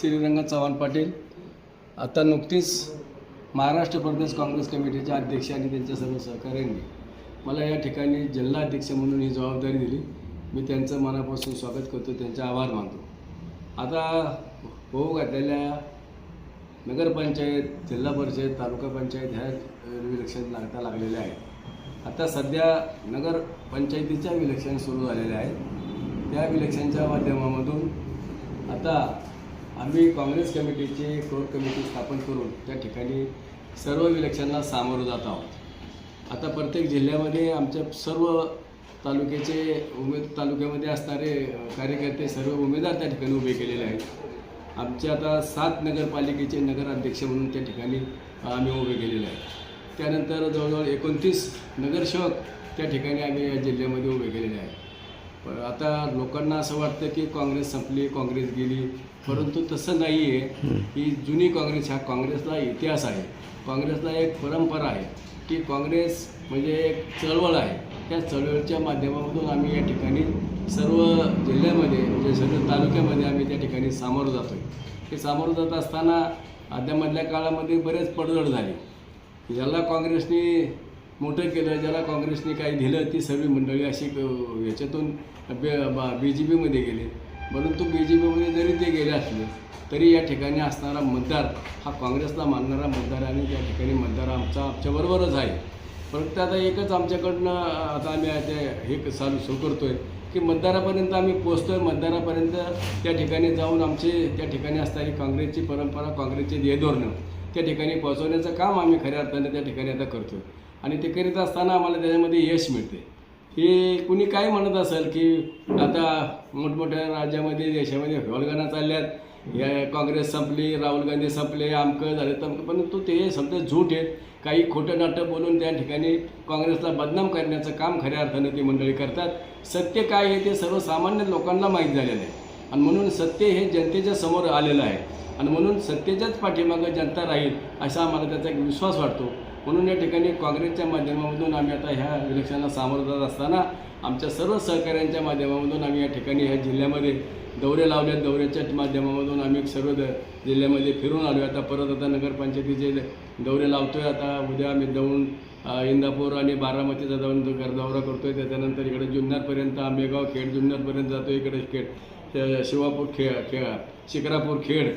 श्रीरंग चव्हाण पाटील आता नुकतीच महाराष्ट्र प्रदेश काँग्रेस कमिटीच्या अध्यक्ष आणि त्यांच्या सर्व सहकाऱ्यांनी मला या ठिकाणी जिल्हा अध्यक्ष म्हणून ही जबाबदारी दिली. मी त्यांचं मनापासून स्वागत करतो त्यांचे आभार मानतो. आता होऊ घातलेल्या नगरपंचायत जिल्हा परिषद तालुका पंचायत ह्या विलक्षण लागता लागलेल्या आहेत. आता सध्या नगरपंचायतीच्या विलक्षण सुरू झालेल्या आहेत. त्या विलक्षणच्या माध्यमामधून आता आम्ही काँग्रेस कमिटीची कोर कमिटी स्थापन करून त्या ठिकाणी सर्व विलक्षणांना सामोरं जात आहोत. आता प्रत्येक जिल्ह्यामध्ये आमच्या सर्व तालुक्याचे उमेद तालुक्यामध्ये असणारे कार्यकर्ते सर्व उमेदवार त्या ठिकाणी उभे केलेले आहेत. आमचे आता सात नगरपालिकेचे नगराध्यक्ष म्हणून त्या ठिकाणी आम्ही उभे केलेले आहेत. त्यानंतर जवळजवळ एकोणतीस नगरसेवक त्या ठिकाणी आम्ही या जिल्ह्यामध्ये उभे केलेले आहेत. आता लोकांना असं वाटतं की काँग्रेस संपली काँग्रेस गेली. परंतु तसं नाही आहे ही जुनी काँग्रेस ह्या काँग्रेसला इतिहास आहे. काँग्रेसला एक परंपरा आहे की काँग्रेस म्हणजे एक चळवळ आहे. त्या चळवळीच्या माध्यमामधून आम्ही या ठिकाणी सर्व जिल्ह्यामध्ये म्हणजे सर्व तालुक्यामध्ये आम्ही त्या ठिकाणी सामोरं जातो आहे ते सामोरं जात असताना आद्यामधल्या काळामध्ये बरेच पडझड झाली. ज्याला काँग्रेसने मोठं केलं ज्याला काँग्रेसने काही दिलं ती सर्व मंडळी अशी याच्यातून बे बी जे पीमध्ये गेले. परंतु बी जे पीमध्ये जरी ते गेले असले तरी या ठिकाणी असणारा मतदार हा काँग्रेसला मानणारा मतदार आहे आणि त्या ठिकाणी मतदार आमचा आमच्याबरोबरच आहे. फक्त आता एकच आमच्याकडनं आता आम्ही ते हे चालू सुरू करतो आहे की मतदारापर्यंत आम्ही पोचतो आहे मतदारापर्यंत त्या ठिकाणी जाऊन आमचे त्या ठिकाणी असणारी काँग्रेसची परंपरा काँग्रेसचे ध्येयधोरणं त्या ठिकाणी पोहोचवण्याचं काम आम्ही खऱ्या अर्थाने त्या ठिकाणी आता करतो आहे आणि ते करीत असताना आम्हाला त्याच्यामध्ये यश मिळते. हे कुणी काय म्हणत असेल की आता मोठमोठ्या राज्यामध्ये देशामध्ये हॉलगाना चालल्यात. या काँग्रेस संपली राहुल गांधी संपले आमकं झालं तमकं तो ते समजा झूट आहेत. काही खोटं नाटं बोलून त्या ठिकाणी काँग्रेसला बदनाम करण्याचं काम खऱ्या अर्थानं ती मंडळी करतात. सत्य काय आहे ते सर्वसामान्य लोकांना माहीत झालेलं आहे. आणि म्हणून सत्य हे जनतेच्या समोर आलेलं आहे. आणि म्हणून सत्तेच्याच पाठीमागं जनता राहील असा आम्हाला त्याचा एक विश्वास वाटतो. म्हणून या ठिकाणी काँग्रेसच्या माध्यमामधून आम्ही आता ह्या इलेक्शनला सामोरं जात असताना आमच्या सर्व सहकाऱ्यांच्या माध्यमामधून आम्ही या ठिकाणी ह्या जिल्ह्यामध्ये दौरे लावले. दौऱ्याच्या माध्यमामधून आम्ही सर्व जिल्ह्यामध्ये फिरून आलो आता परत आता नगरपंचायतीचे दौरे लावतो आहे आता उद्या आम्ही जाऊन इंदापूर आणि बारामतीचा जाऊन दौ- दौरा करतो आहे त्याच्यानंतर इकडे जुन्नरपर्यंत आंबेगाव खेड जुन्नरपर्यंत जातो इकडे खेड शिवापूर खे खे शिकरापूर खेड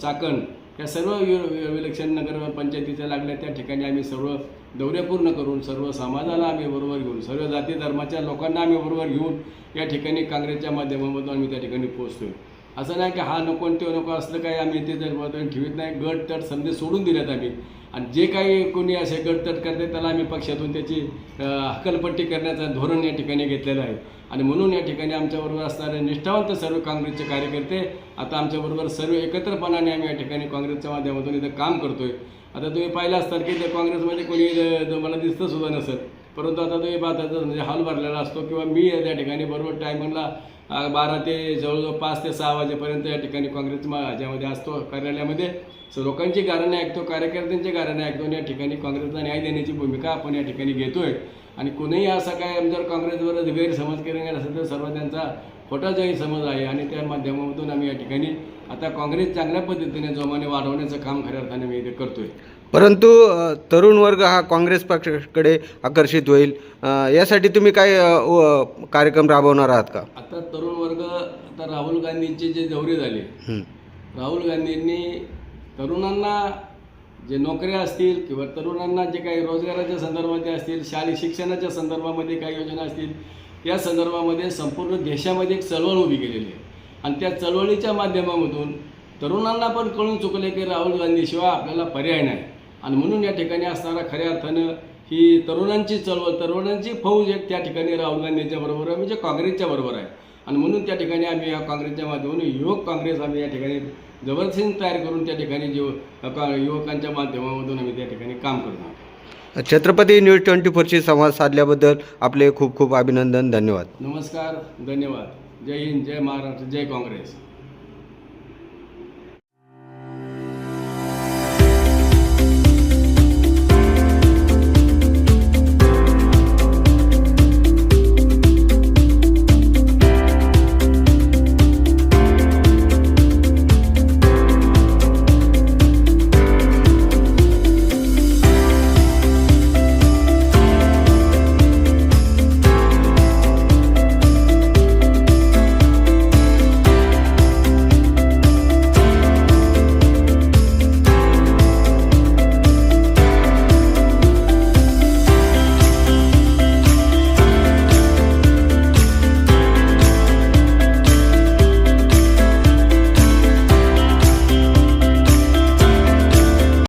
चाकण या सर्व वि- विलक्षण नगर पंचायतीच्या लागल्या त्या ठिकाणी आम्ही सर्व दौरे पूर्ण करून सर्व समाजाला आम्ही बरोबर घेऊन सर्व जाती धर्माच्या लोकांना आम्ही बरोबर घेऊन या ठिकाणी काँग्रेसच्या माध्यमामधून आम्ही त्या ठिकाणी पोहोचतोय. असं नाही की हा नको आणि तो नको असलं काही आम्ही ते जर ठेवीत नाही गट तट समजे सोडून दिल्यात आम्ही. आणि जे काही कोणी असे गटतट करते त्याला आम्ही पक्षातून त्याची हकलपट्टी हक्कलपट्टी करण्याचं धोरण या ठिकाणी घेतलेलं आहे. आणि म्हणून या ठिकाणी आमच्याबरोबर असणारे निष्ठावंत सर्व काँग्रेसचे कार्यकर्ते आता आमच्याबरोबर सर्व एकत्रपणाने आम्ही या ठिकाणी काँग्रेसच्या माध्यमातून इथं काम करतोय. आता तुम्ही पाहिलं असताल की त्या काँग्रेसमध्ये कोणी मला दिसतं सुद्धा नसेल परंतु आता तो पाहता म्हणजे हॉल भरलेला असतो किंवा मी त्या ठिकाणी बरोबर टायमिंगला बारा ते जवळजवळ पाच ते सहा वाजेपर्यंत या ठिकाणी काँग्रेस ह्याच्यामध्ये असतो कार्यालयामध्ये. सो लोकांची गारणं ऐकतो कार्यकर्त्यांची गारणं ऐकतो आणि या ठिकाणी काँग्रेसला न्याय देण्याची भूमिका आपण या ठिकाणी घेतोय. आणि कोणीही असा काय जर काँग्रेसवर गैरसमज केला असेल तर सर्व त्यांचा खोटा गैरसमज आहे आणि त्या माध्यमातून आम्ही या ठिकाणी आता काँग्रेस चांगल्या पद्धतीने जोमाने वाढवण्याचं काम खऱ्या अर्थाने मी इथे करतोय. परंतु तरुण वर्ग हा काँग्रेस पक्षाकडे आकर्षित होईल. यासाठी तुम्ही काय कार्यक्रम राबवणार आहात का? आता तरुण वर्ग आता राहुल गांधींचे जे दौरे झाले. राहुल गांधींनी तरुणांना जे नोकऱ्या असतील किंवा तरुणांना जे काही रोजगाराच्या संदर्भामध्ये असतील शालेय शिक्षणाच्या संदर्भामध्ये काही योजना असतील त्या संदर्भामध्ये संपूर्ण देशामध्ये एक चळवळ उभी केलेली आहे. आणि त्या चळवळीच्या माध्यमामधून तरुणांना पण कळून चुकले की राहुल गांधीशिवाय आपल्याला पर्याय नाही. आणि म्हणून या ठिकाणी असणारा खऱ्या अर्थानं ही तरुणांची चळवळ तरुणांची फौज एक त्या ठिकाणी राहुल गांधींच्या बरोबर आहे म्हणजे काँग्रेसच्या बरोबर आहे. आणि म्हणून त्या ठिकाणी आम्ही या काँग्रेसच्या माध्यमातून युवक काँग्रेस आम्ही या ठिकाणी जबरदस्त तयार करून त्या ठिकाणी जीव युवकांच्या माध्यमामधून आम्ही त्या ठिकाणी काम करतो छत्रपती न्यूज ट्वेंटी फोरशी संवाद साधल्याबद्दल आपले खूप खूप अभिनंदन धन्यवाद. नमस्कार धन्यवाद. जय हिंद जय महाराष्ट्र जय काँग्रेस.